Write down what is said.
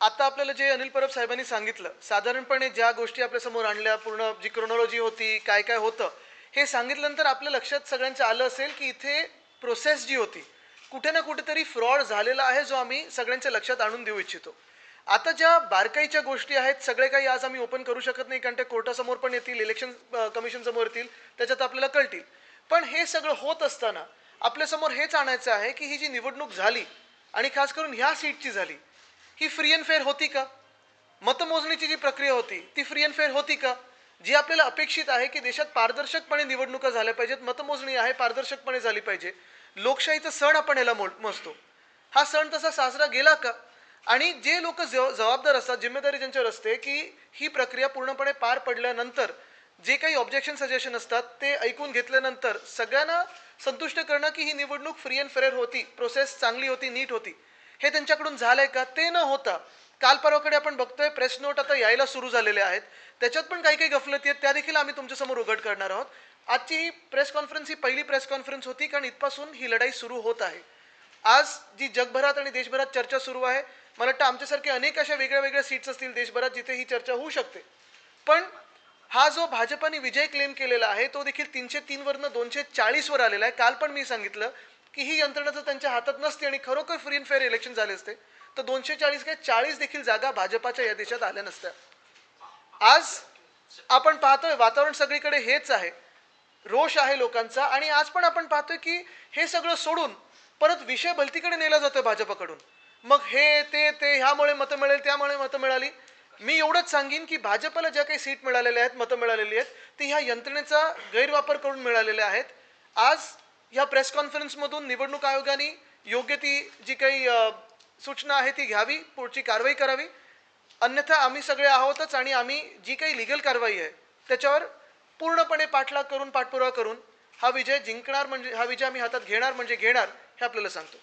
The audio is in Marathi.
आता आपल्याला जे अनिल परब साहेबांनी सांगितलं साधारणपणे ज्या गोष्टी आपल्यासमोर आणल्या पूर्ण जी क्रोनॉलॉजी होती काय काय होतं हे सांगितल्यानंतर आपल्या लक्षात सगळ्यांचं आलं असेल की इथे प्रोसेस जी होती कुठे ना कुठेतरी फ्रॉड झालेला आहे जो आम्ही सगळ्यांच्या लक्षात आणून देऊ इच्छितो. आता ज्या बारकाईच्या गोष्टी आहेत सगळे काही आज आम्ही ओपन करू शकत नाही कारण ते कोर्टासमोर पण येतील इलेक्शन कमिशन समोर येतील त्याच्यात आपल्याला कळतील. पण हे सगळं होत असताना आपल्यासमोर हेच आणायचं आहे की ही जी निवडणूक झाली आणि खास करून ह्या सीटची झाली ही फ्री अँड फेअर होती का? मतमोजणीची जी प्रक्रिया होती ती फ्री अँड फेअर होती का? जी आपल्याला अपेक्षित आहे की देशात पारदर्शकपणे निवडणुका झाल्या पाहिजेत मतमोजणी आहे पारदर्शकपणे झाली पाहिजे. लोकशाहीचा सण आपण याला मो मोजतो. हा सण तसा साजरा गेला का? आणि जे लोक जबाबदार असतात जिम्मेदारी ज्यांच्यावर असते की ही प्रक्रिया पूर्णपणे पार पडल्यानंतर जे काही ऑब्जेक्शन सजेशन असतात ते ऐकून घेतल्यानंतर सगळ्यांना संतुष्ट करणं की ही निवडणूक फ्री अँड फेअर होती प्रोसेस चांगली होती नीट होती. हे त्यांच्याकडून झालंय का ते न होता काल परवाकडे आपण बघतोय प्रेस नोट आता यायला सुरू झालेले आहेत. त्याच्यात पण काही काही गफलती आहेत त्या देखील आम्ही तुमच्यासमोर उघड करणार आहोत. आजची ही प्रेस कॉन्फरन्स ही पहिली प्रेस कॉन्फरन्स होती कारण इथपासून ही लढाई सुरू होत आहे. आज जी जगभरात आणि देशभरात चर्चा सुरू आहे मला वाटतं आमच्यासारखे अनेक अशा वेगळ्या वेगळ्या सीट्स असतील देशभरात जिथे ही चर्चा होऊ शकते. पण हा जो भाजपाने विजय क्लेम केलेला आहे तो देखील तीनशे तीनवरनं दोनशे चाळीसवर आलेला आहे. काल पण मी सांगितलं की ही यंत्रणा जर त्यांच्या हातात नसते आणि खरोखर फ्री अँड फेअर इलेक्शन झाले असते तर दोनशे चाळीस काय चाळीस देखील जागा भाजपाच्या या देशात आल्या नसत्या. आज आपण पाहतोय वातावरण सगळीकडे हेच आहे. रोष आहे लोकांचा आणि आज पण आपण पाहतोय की हे सगळं सोडून परत विषय भलतीकडे नेला जातोय भाजपाकडून. मग हे ते ते ह्यामुळे मतं मिळेल त्यामुळे मतं मिळाली. मी एवढंच सांगेन की भाजपला ज्या काही सीट मिळालेल्या आहेत मतं मिळालेली आहेत ती ह्या यंत्रणेचा गैरवापर करून मिळालेल्या आहेत. आज ह्या प्रेस कॉन्फरन्समधून निवडणूक आयोगाने योग्य ती जी काही सूचना आहे ती घ्यावी पुढची कारवाई करावी. अन्यथा आम्ही सगळे आहोतच आणि आम्ही जी काही लिगल कारवाई आहे त्याच्यावर पूर्णपणे पाठलाग करून पाठपुरावा करून हा विजय जिंकणार म्हणजे हा विजय आम्ही हातात घेणार म्हणजे घेणार हे आपल्याला सांगतो.